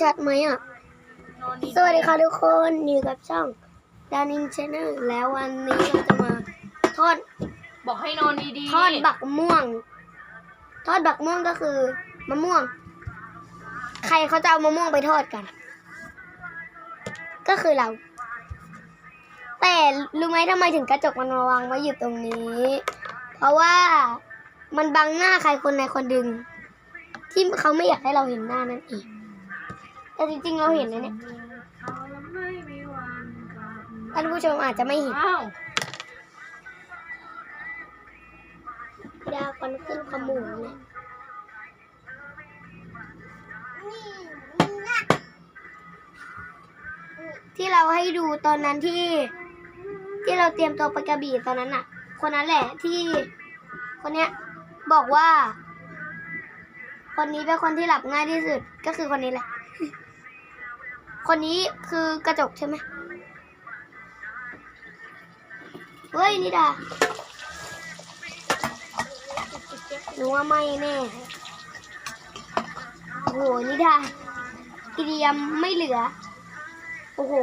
ชัดไหมอะ สวัสดีค่ะทุกคนอยู่กับช่องดานิงชาแนลแล้ววันนี้เราจะมาทอดบอกให้นอนดีๆทอดบักม่วง ทอดบักม่วงก็คือมะม่วง ใครเขาจะเอามะม่วงไปทอดกัน ก็คือเรา แต่รู้ไหมทำไมถึงกระจกมันมาวางไว้อยู่ตรงนี้ เพราะว่ามันบังหน้าใครคนในคนดึง ที่เขาไม่อยากให้เราเห็นหน้านั่นเอง แต่จริงๆเราเห็นนะเนี่ยท่านผู้ชมอาจจะไม่เห็นอ้าวยาควันขึ้นขมูลเลยที่เราให้ดูตอนนั้นที่ ที่เราเตรียมตัวไปกระบี่ตอนนั้นน่ะ คนนั้นแหละที่ คนเนี้ยบอกว่า คนนี้เป็นคนที่หลับง่ายที่สุดก็คือคนนี้แหละ คนนี้คือกระจกใช่ไหมเฮ้ยนิดาหนูว่าไม่แน่โอ้โหนิดาเกรียมไม่เหลือ โอ้โห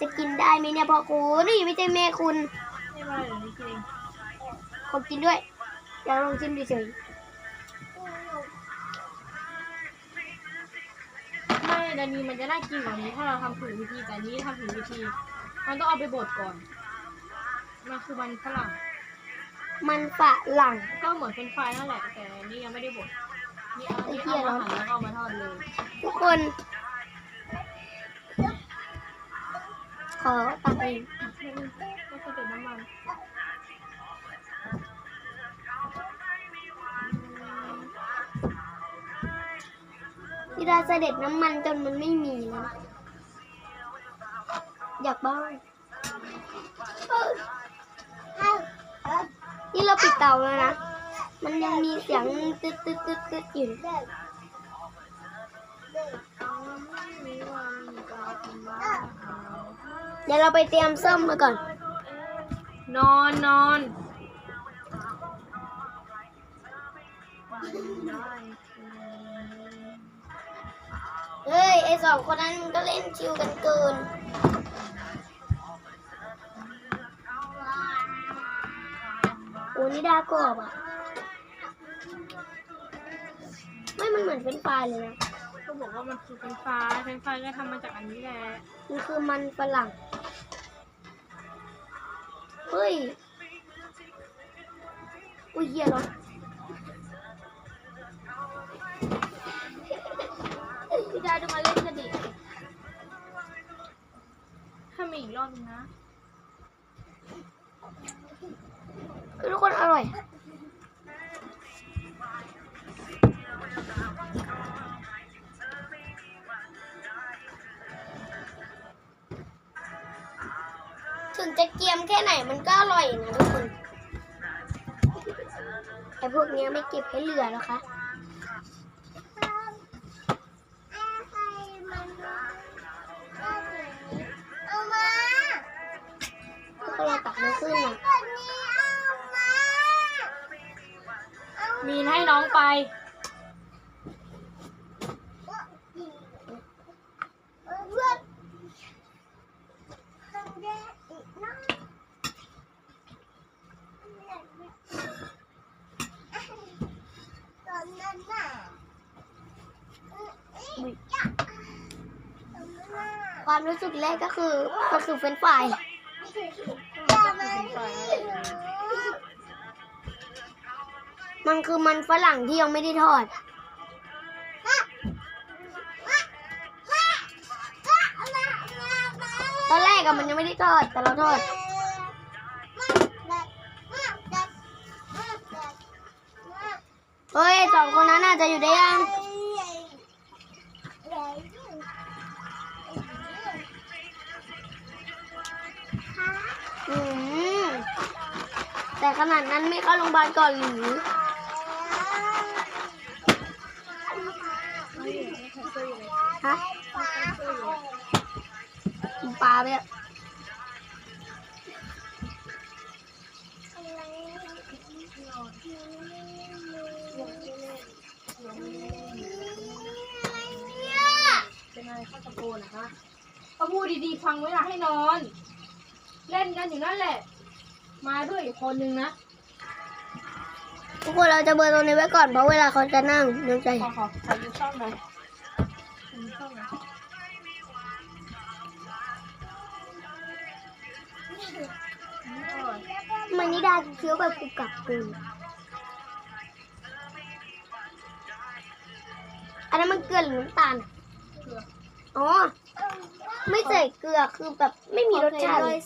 จะกินได้ไหมเนี่ยพ่อคุณนี่ไม่ใช่แม่คุณไม่เป็นไรเดี๋ยวนี้กินเองขอกินด้วยอยากลองชิมเฉย ดานีมันจะน่ากินกว่านี้ถ้าเราทำถูกวิธีแต่อันนี้ทำถูกวิธี มันต้องเอาไปบดก่อน มันคือมันฝรั่งๆมันฝรั่งก็เหมือนเป็นไฟรายนั่นแหละแต่อันนี่ยังไม่ได้บดนี่เอานี่เอามาหั่นแล้วก็เอามาทอดเลย ทุกคน ขอตักเองก็จะเป็นน้ำมันนิ ดาเสด็จน้ำมันจนมันไม่มีแล้วนะอยากบ้างนี่เราปิดเตาแล้วนะ มันยังมีเสียงตึ๊ดตึ๊ดตึ๊ดตึ๊ดอยู่เดี๋ยวเราไปเตรียมส้มมาก่อน นอนนอน เฮ้ย ไอสองคนนั้นมันก็เล่นชิวกันเกิน โอ้นี่ดากรอบอะ ไม่มันเหมือนเป็นปลายเลยนะ ก็บอกว่ามันคือเป็นฟ้าเป็นฟ้าก็ทำมาจากอันนี้แหละมันคือมันฝรั่ง เฮ้ย อุ้ยเหี้ยเหรอ พี่ดาดูมาเล่นกันดิถ้ามีอีกรอบนึงนะทุกคนอร่อย ถึงจะเกียมแค่ไหนมันก็อร่อยนะทุกคน แต่พวกเนี้ยไม่เก็บให้เหลือหรอคะ ไม่ขึ้นอะมีนให้น้องไป ความรู้สึกแรกก็คือมันคือเฟรนช์ฟราย มันคือมันฝรั่งที่ยังไม่ได้ทอด ตอนแรกอะมันยังไม่ได้ทอด แต่เราทอด เฮ้ยสองคนนั้นน่าจะอยู่ได้ยังแต่ขนาดนั้นไม่เข้าโรงพยาบาลก่อนหรือ ฮะกินปลาไปอะมาตะโกนนะคะก็พูดดีๆฟังไว้ละให้นอน เล่นกันอยู่นั่นแหละ มาด้วยอีกคนนึงนะทุกคนเราจะเบอร์ตรงนี้ไว้ก่อนเพราะเวลาเขาจะนั่งน้องใจ ขอขอขอยืมช่องหน่อย มช่องหน่อยมันนิดาเคี้ยวแบบกรุบกรับกลืนอันนั้นมันเกลือหรือน้ำตาลเกลืออ๋อ ไม่ใส่เกลือคือแบบไม่มีรสชาติเลย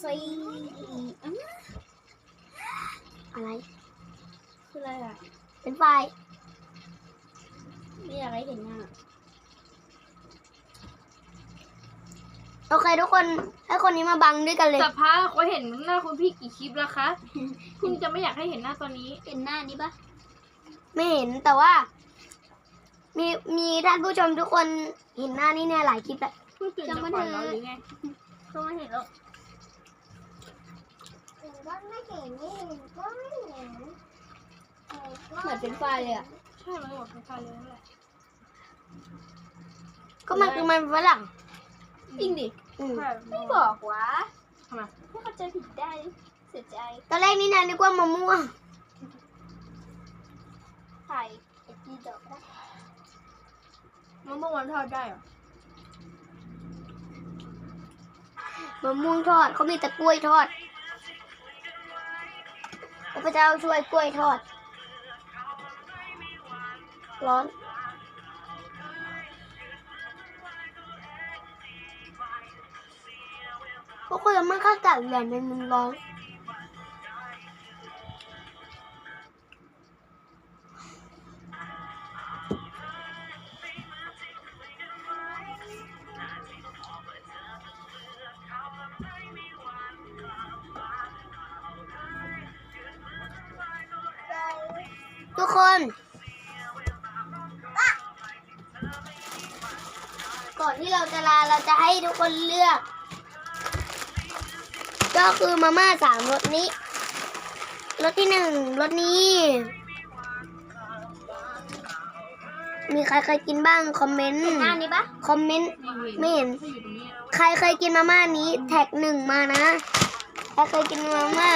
อะไร คืออะไรอะ เป็นไฟไม่อยากให้เห็นหน้า โอเคทุกคนให้คนนี้มาบังด้วยกันเลยจะพาเขาเห็นหน้าคุณพี่กี่คลิปแล้วคะ คุณจะไม่อยากให้เห็นหน้าตอนนี้ เห็นหน้านี้ปะไม่เห็นแต่ว่า มีมีท่านผู้ชมทุกคนเห็นหน้านี่เนี่ยหลายคลิปแล้วเพิ่งตื่นจากฝันเราหรือไงก็ไม่เห็นหรอกเหมือนเป็นไฟเลยอะใช่มันหมดทุกการเลยนั่นแหละก็มันคือมันฝรั่งจริงดิอืมใช่ ไม่บอกวะทำไมไม่เข้าใจผิดได้เสียใจตอนแรกนี่นานึกว่ามะม่วงไข่ไอ้จีดอกนะมันเมื่อวันทอดได้เหรอมะม่วงทอดเขามีแต่กล้วยทอดพระเจ้าช่วยกล้วยทอด ร้อน พวกคนมันข้ากัดแหลมในมันร้อนทุกคนก่อนที่เราจะลาเราจะให้ทุกคนเลือก ก็คือมาม่าสามรสนี้รสที่หนึ่งรสนี้ มีใครเคยกินบ้างคอมเมนต์หน้านี้ปะคอมเมนต์ไม่เห็นถ้าอยู่ตรงนี้ใครเคยกินมาม่านี้ แท็กหนึ่งมานะใครเคยกินมาม่า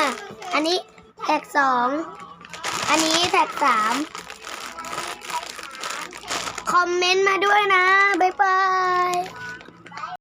อันนี้แท็กสองอันนี้แท็กสามคอมเมนต์มาด้วยนะ บ๊ายบาย